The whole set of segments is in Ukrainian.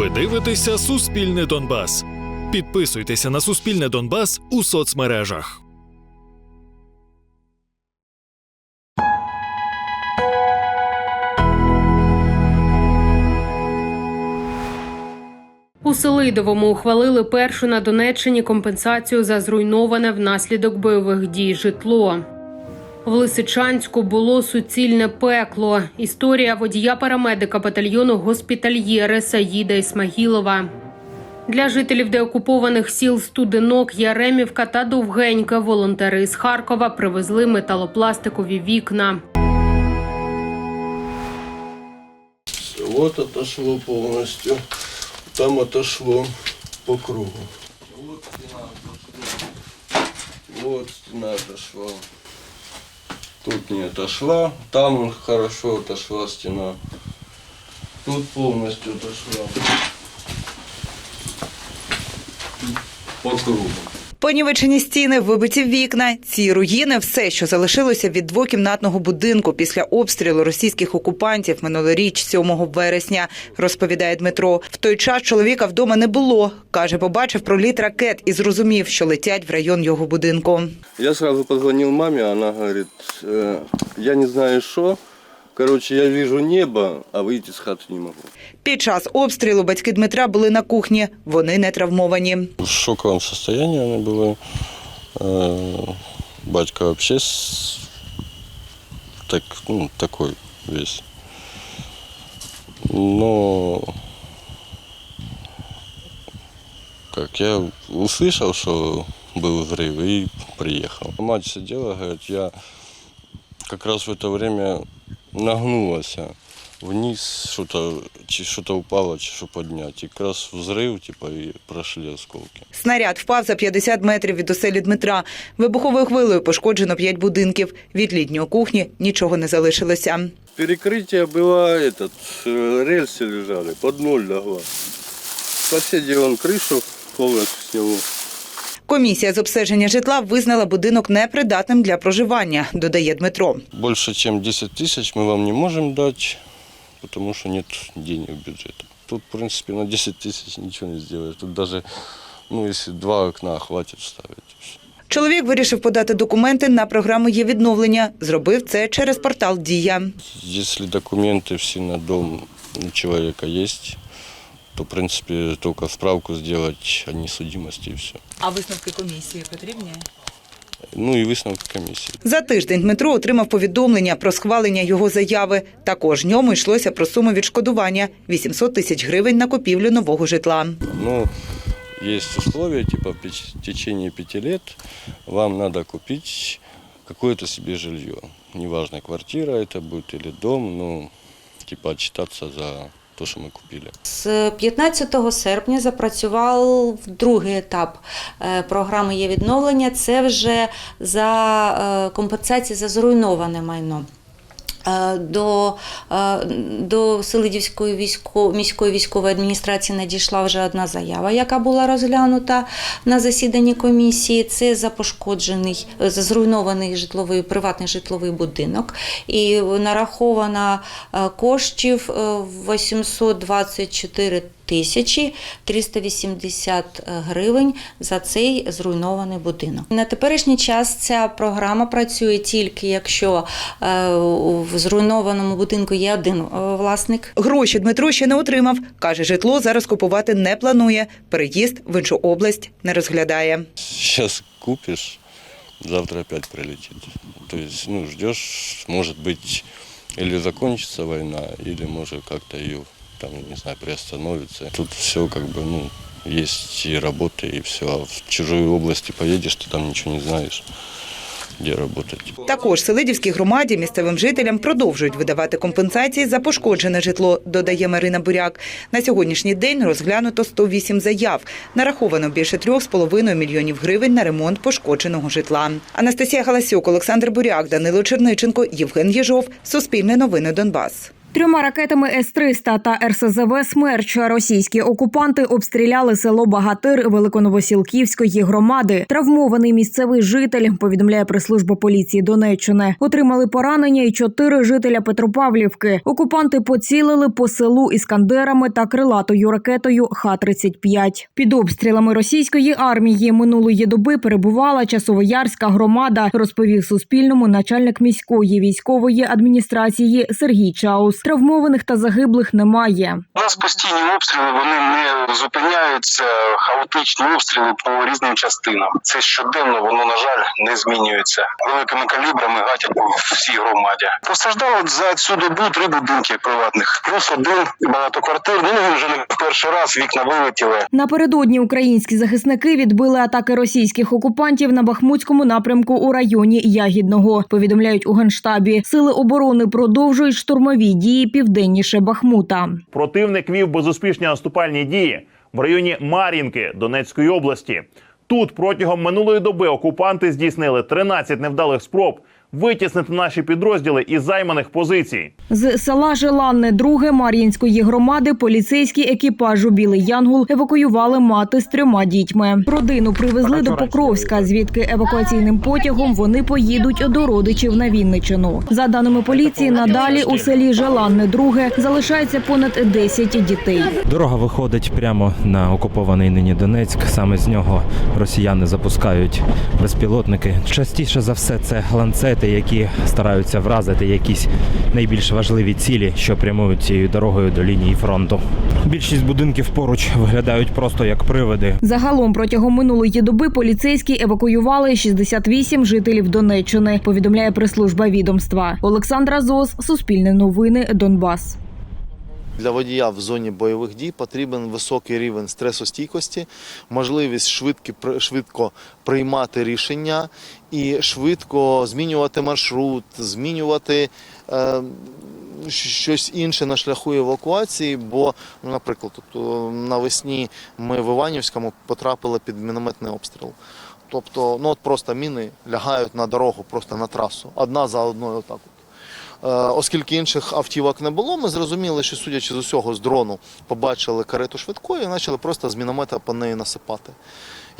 Ви дивитеся Суспільне Донбас. Підписуйтеся на Суспільне Донбас у соцмережах. У Селидовому ухвалили першу на Донеччині компенсацію за зруйноване внаслідок бойових дій житло. В Лисичанську було суцільне пекло. Історія водія парамедика батальйону госпітальєри Саїда Ісмагілова. Для жителів деокупованих сіл Студенок, Яремівка та Довгенька волонтери з Харкова привезли металопластикові вікна. Вот отошло полностью. Там отошло по кругу. Вот стена отошла. Вот стена отошла. Тут не отошла. Там хорошо отошла стена. Тут полностью отошла. По кругу. Понівечені стіни, вибиті вікна. Ці руїни все, що залишилося від двокімнатного будинку після обстрілу російських окупантів минулоріч 7 вересня, розповідає Дмитро. В той час чоловіка вдома не було. Каже, побачив проліт ракет і зрозумів, що летять в район його будинку. Я сразу позвонил маме, она говорит, «Э, я не знаю что. Короче, я вижу небо, а выйти с хаты не могу. Під час обстрілу батьки Дмитра були на кухні. Вони не травмовані. В шоковом состоянии она была. Э, Батька вообще с- так, ну, такой весь. Но как я услышал, что был взрыв и приехал. Мать сидела, говорит, я как раз в это время нагнулась вниз, что-то чи- что-то упало, чи что поднять. И как раз взрыв, типа, и прошли осколки. Снаряд впав за 50 метрів від оселі Дмитра. Вибуховою хвилею пошкоджено 5 будинків. Від літньої кухні нічого не залишилося. Перекрытие было, этот, э, рельсы лежали, под ноль легла. Соседи он крышу полностью сняло. Комісія з обстеження житла визнала будинок непридатним для проживання, додає Дмитро. Больше, чем 10 тысяч мы вам не можем дать, потому что нет денег бюджета. Тут, в принципе, на 10 тысяч ничего не сделаешь. Тут даже, ну, если два окна хватит ставить. и всё. Чоловік вирішив подати документи на програму є відновлення. Зробив це через портал Дія. Если документы все на дом у человека есть, то, в принципе, только справку сделать о несудимости и все. А висновки комісії потрібні? Ну и высновки комиссии. За тиждень Дмитро отримав повідомлення про схвалення його заяви. Також ньому йшлося про суму відшкодування 800 тисяч гривень на купівлю нового житла. Но есть условия, типа в течение пяти лет вам надо купить какое-то себе жилье. Неважно, квартира это будет или дом, ну, типа отчитаться за то, что мы купили. З 15 серпня запрацював другий етап е, програми є відновлення. Це вже за е, компенсації за зруйноване майно. Е, До, е, до Селидівської військо, міської військової адміністрації надійшла вже одна заява, яка була розглянута на засіданні комісії. Це за пошкоджений, е, зруйнований житловий приватний житловий будинок. І нараховано е, коштів е, 824 тисячі 380 гривень за цей зруйнований будинок. На теперішній час ця програма працює тільки якщо е, в зруйнованому будинку є один е, власник. Гроші Дмитро ще не отримав. Каже, житло зараз купувати не планує. Переїзд в іншу область не розглядає. Сейчас купишь, завтра опять прилетит. То есть, ну, ждешь, может быть, или закончится война, или может как-то ее там, не знаю, приостановится. Тут все как бы, ну, есть и работа, и все. А в чужую области поедешь, ты там ничего не знаешь, где работать. Також Селидівській громаді місцевим жителям продовжують видавати компенсації за пошкоджене житло, додає Марина Буряк. На сьогоднішній день розглянуто 108 заяв. Нараховано більше 3,5 мільйонів гривень на ремонт пошкодженого житла. Анастасія Галасюк, Олександр Буряк, Данило Черниченко, Євген Єжов. Суспільне новини Донбас. Трьома ракетами С-300 та РСЗВ «Смерч» російські окупанти обстріляли село Багатир Великоновосілківської громади. Травмований місцевий житель, повідомляє прес-служба поліції Донеччини. Отримали поранення і чотири жителя Петропавлівки. Окупанти поцілили по селу іскандерами та крилатою ракетою Х-35. Під обстрілами російської армії минулої доби перебувала Часовоярська громада, розповів Суспільному начальник міської військової адміністрації Сергій Чаус. Травмованих та загиблих немає. У нас постійні обстріли, вони не зупиняються. Хаотичні обстріли по різним частинам. Це щоденно, воно на жаль не змінюється. Великими калібрами гатять по всій громаді. Постраждало за цю добу три будинки приватних, плюс один багатоквартирний. Ну він вже не в перший раз вікна вилетіли. Напередодні українські захисники відбили атаки російських окупантів на Бахмутському напрямку у районі Ягідного. Повідомляють у генштабі. Сили оборони продовжують штурмові дії південніше Бахмута. Противник вів безуспішні наступальні дії в районі Мар'їнки Донецької області. Тут протягом минулої доби окупанти здійснили 13 невдалих спроб витіснити наші підрозділи із займаних позицій. З села Желанне, друге Мар'їнської громади, поліцейський екіпажу Білий Янгул евакуювали мати з трьома дітьми. Родину привезли до Покровська, звідки евакуаційним потягом вони поїдуть до родичів на Вінничину. За даними поліції, надалі у селі Желанне, друге залишається понад 10 дітей. Дорога виходить прямо на окупований нині Донецьк. Саме з нього росіяни запускають безпілотники. Частіше за все, це ланцети, які стараються вразити якісь найбільш важливі цілі, що прямують цією дорогою до лінії фронту. Більшість будинків поруч виглядають просто як привиди. Загалом протягом минулої доби поліцейські евакуювали 68 жителів Донеччини. Повідомляє прес-служба відомства. Олександра Зос, Суспільне новини, Донбас. Для водія в зоні бойових дій потрібен високий рівень стресостійкості, можливість швидко приймати рішення і швидко змінювати маршрут, змінювати е, щось інше на шляху евакуації. Бо, ну, наприклад, тут, о, навесні ми в Іванівському потрапили під мінометний обстріл. Тобто, ну от просто міни лягають на дорогу, просто на трасу, одна за одною отак. от. Е, Оскільки інших автівок не було, ми зрозуміли, що судячи з усього з дрону, побачили карету швидкої і почали просто з міномета по неї насипати.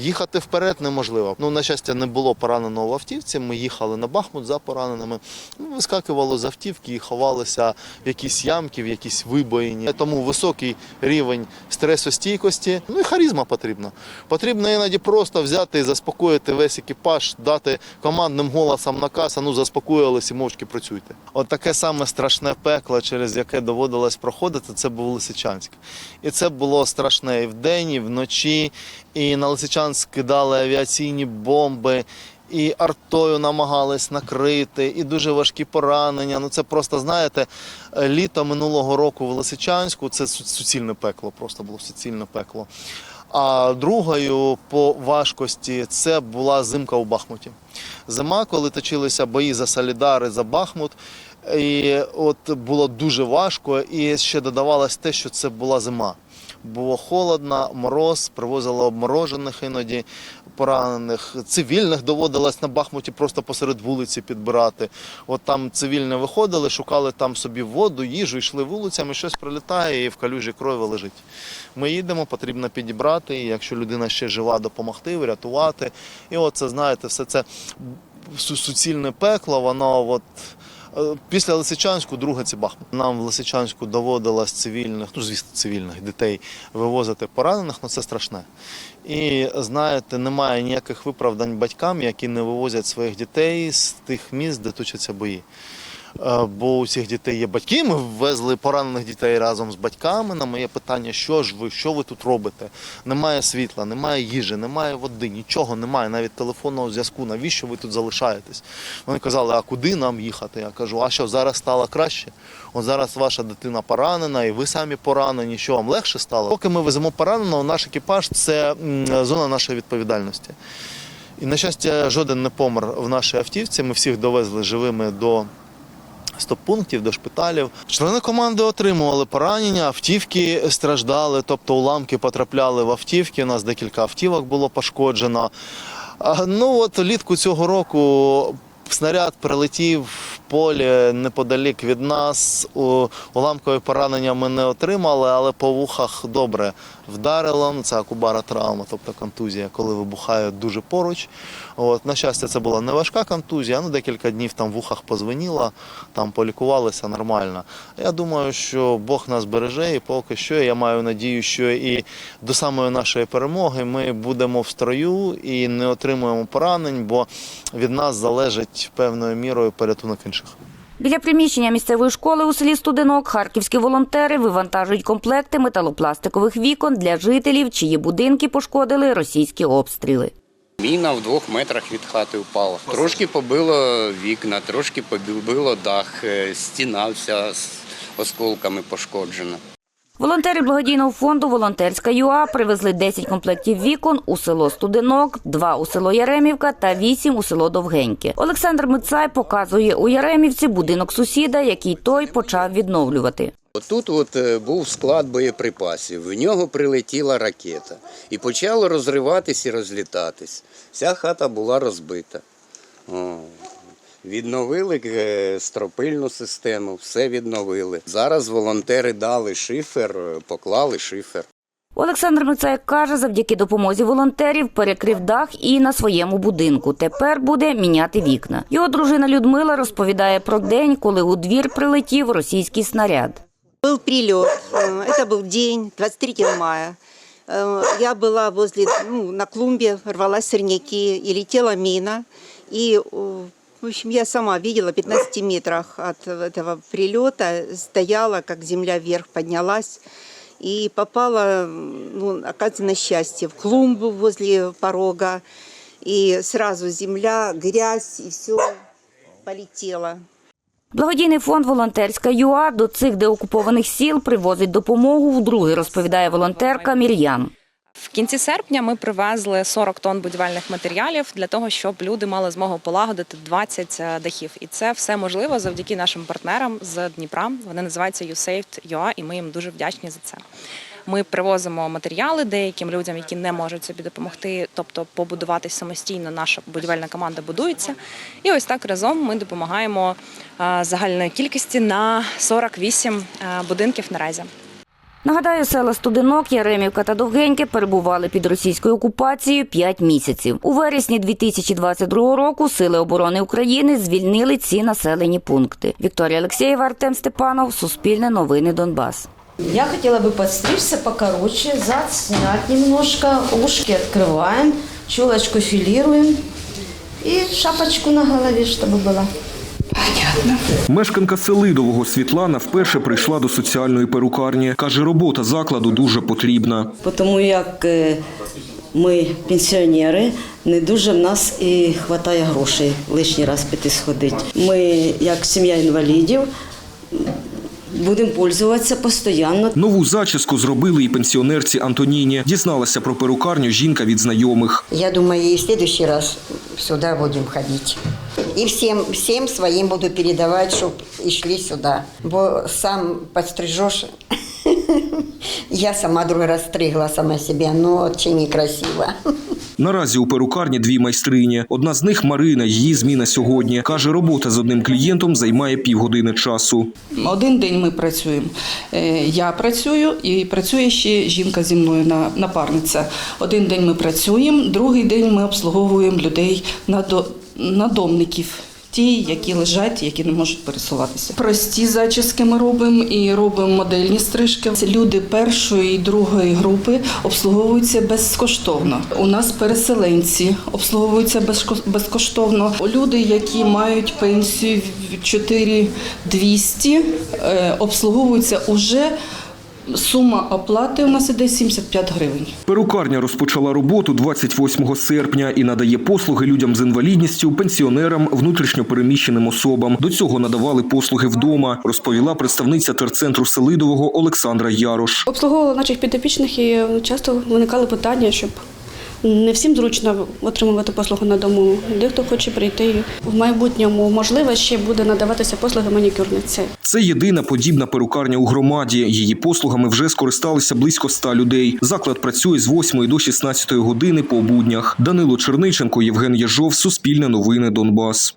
Їхати вперед неможливо. Ну, на щастя, не було пораненого в автівці. Ми їхали на Бахмут за пораненими. Ну, вискакували з автівки і ховалися в якісь ямки, в якісь вибоїні. Тому високий рівень стресостійкості. Ну і харізма потрібна. Потрібно іноді просто взяти і заспокоїти весь екіпаж, дати командним голосом наказ, а ну заспокоїлись і мовчки працюйте. От таке саме страшне пекло, через яке доводилось проходити, це був Лисичанськ. І це було страшне і вдень, і вночі. І на Лисичанськ кидали авіаційні бомби. І артою намагались накрити, і дуже важкі поранення. Ну це просто знаєте, літо минулого року в Лисичанську це суцільне пекло, просто було суцільне пекло. А другою по важкості це була зимка у Бахмуті. Зима, коли точилися бої за Солідари, за Бахмут. І от було дуже важко, і ще додавалось те, що це була зима. Було холодно, мороз, привозили обморожених іноді поранених. Цивільних доводилось на Бахмуті просто посеред вулиці підбирати. От там цивільні виходили, шукали там собі воду, їжу, йшли вулицями, щось прилітає і в калюжі крові лежить. Ми їдемо, потрібно підібрати, і якщо людина ще жива, допомогти, врятувати. І от це, знаєте, все це суцільне пекло, воно от. Е, Після Лисичанську друге це Бахмут. Нам в Лисичанську доводилось цивільних, ну звісно, цивільних дітей вивозити поранених, ну це страшне. І знаєте, немає ніяких виправдань батькам, які не вивозять своїх дітей з тих міст, де точаться бої. Е, Бо у цих дітей є батьки. Ми ввезли поранених дітей разом з батьками. На моє питання, що ж ви, що ви тут робите? Немає світла, немає їжі, немає води, нічого немає, навіть телефонного зв'язку. Навіщо ви тут залишаєтесь? Вони казали, а куди нам їхати? Я кажу, а що зараз стало краще? От зараз ваша дитина поранена, і ви самі поранені. Що вам легше стало? Поки ми веземо пораненого, наш екіпаж це зона нашої відповідальності. І на щастя, жоден не помер в нашій автівці. Ми всіх довезли живими до стоп-пунктів, до шпиталів. Члени команди отримували поранення, автівки страждали, тобто уламки потрапляли в автівки. У нас декілька автівок було пошкоджено. Ну от літку цього року Снаряд прилетів в полі неподалік від нас. Уламкові поранення ми не отримали, але по вухах добре вдарило. Ну, Це акубара травма, тобто контузія, коли вибухає дуже поруч. От, на щастя, це була не важка контузія, ну декілька днів там в вухах позвеніло, там полікувалися нормально. Я думаю, що Бог нас береже, і поки що я маю надію, що і до самої нашої перемоги ми будемо в строю і не отримуємо поранень, бо від нас залежить певною мірою порятунок інших. Біля приміщення місцевої школи у селі Студенок харківські волонтери вивантажують комплекти металопластикових вікон для жителів, чиї будинки пошкодили російські обстріли. Міна в двох метрах від хати впала. Трошки побило вікна, трошки побило дах, е, стіна вся з осколками пошкоджена. Волонтери благодійного фонду Волонтерська ЮА привезли 10 комплектів вікон у село Студенок, 2 у село Яремівка та 8 у село Довгеньке. Олександр Мицай показує у Яремівці будинок сусіда, який той почав відновлювати. Тут от е, був склад боєприпасів, в нього прилетіла ракета і почало розриватись і розлітатись. Вся хата була розбита. О. Відновили е, стропильну систему, все відновили. Зараз волонтери дали шифер, е, поклали шифер. Олександр Мицай каже, завдяки допомозі волонтерів перекрив дах і на своєму будинку. Тепер буде міняти вікна. Його дружина Людмила розповідає про день, коли у двір прилетів російський снаряд. Был прилет. Э, Это был день, 23 мая. Э, Я была возле, ну, на клумбе, рвалась сорняки, и летела мина. И, э, в общем, я сама видела в 15 метрах от этого прилета, стояла, как земля вверх поднялась, и попала, ну, оказывается, на счастье, в клумбу возле порога. И сразу земля, грязь, и все полетело. Благодійний фонд Волонтерська ЮА до цих деокупованих сіл привозить допомогу вдруге, розповідає волонтерка Мір'ян. В кінці серпня ми привезли 40 тонн будівельних матеріалів для того, щоб люди мали змогу полагодити 20 дахів. І це все можливо завдяки нашим партнерам з Дніпра. Вони називаються USAVED.UA, і ми їм дуже вдячні за це. Ми привозимо матеріали деяким людям, які не можуть собі допомогти, тобто побудуватись самостійно. Наша будівельна команда будується. І ось так разом ми допомагаємо е, загальної кількості на 48 е, будинків наразі. Нагадаю, села Студенок, Яремівка та Довгеньке перебували під російською окупацією 5 місяців. У вересні 2022 року Сили оборони України звільнили ці населені пункти. Вікторія Олексєєва, Артем Степанов, Суспільне новини Донбас. Я хотела бы подстричься покороче, зад снять немножко, ушки открываем, челочку филируем и шапочку на голове, чтобы была. Мешканка Селидового Світлана вперше прийшла до соціальної перукарні. Каже, робота закладу дуже потрібна. Тому як е, ми пенсіонери, не дуже в нас і вистачає грошей лишній раз піти сходити. Ми, як сім'я інвалідів, будемо пользуватися постійно. Нову зачіску зробили і пенсіонерці Антоніні. Дізналася про перукарню жінка від знайомих. Я думаю, и в следующий раз сюда будем ходить. И всем, всем своим буду передавать, чтобы и шли сюда. Бо сам подстрижешь. Я сама другой раз стригла сама себя, но очень некрасиво. Наразі у перукарні дві майстрині. Одна з них Марина. Її зміна сьогодні. Каже, робота з одним клієнтом займає півгодини часу. Один день ми працюємо. Е, Я працюю і працює ще жінка зі мною на- напарниця. Один день ми працюємо, другий день ми обслуговуємо людей надо- надомників. Ті, які лежать, які не можуть пересуватися. Прості зачіски ми робимо і робимо модельні стрижки. Це люди першої і другої групи обслуговуються безкоштовно. У нас переселенці обслуговуються безко- безкоштовно. Люди, які мають пенсію в 4200, е, обслуговуються уже. Сума оплати у нас іде 75 гривень. Перукарня розпочала роботу 28 серпня і надає послуги людям з інвалідністю, пенсіонерам, внутрішньопереміщеним особам. До цього надавали послуги вдома, розповіла представниця терцентру Селидового Олександра Ярош. Обслуговувала наших підопічних і часто виникали питання, щоб не всім зручно отримувати послугу на дому. Дехто хоче прийти. В майбутньому можливо ще буде надаватися послуги манікюрниці. Це єдина подібна перукарня у громаді. Її послугами вже скористалися близько ста людей. Заклад працює з 8 до 16 години по буднях. Данило Черниченко, Євген Єжов, Суспільне новини, Донбас.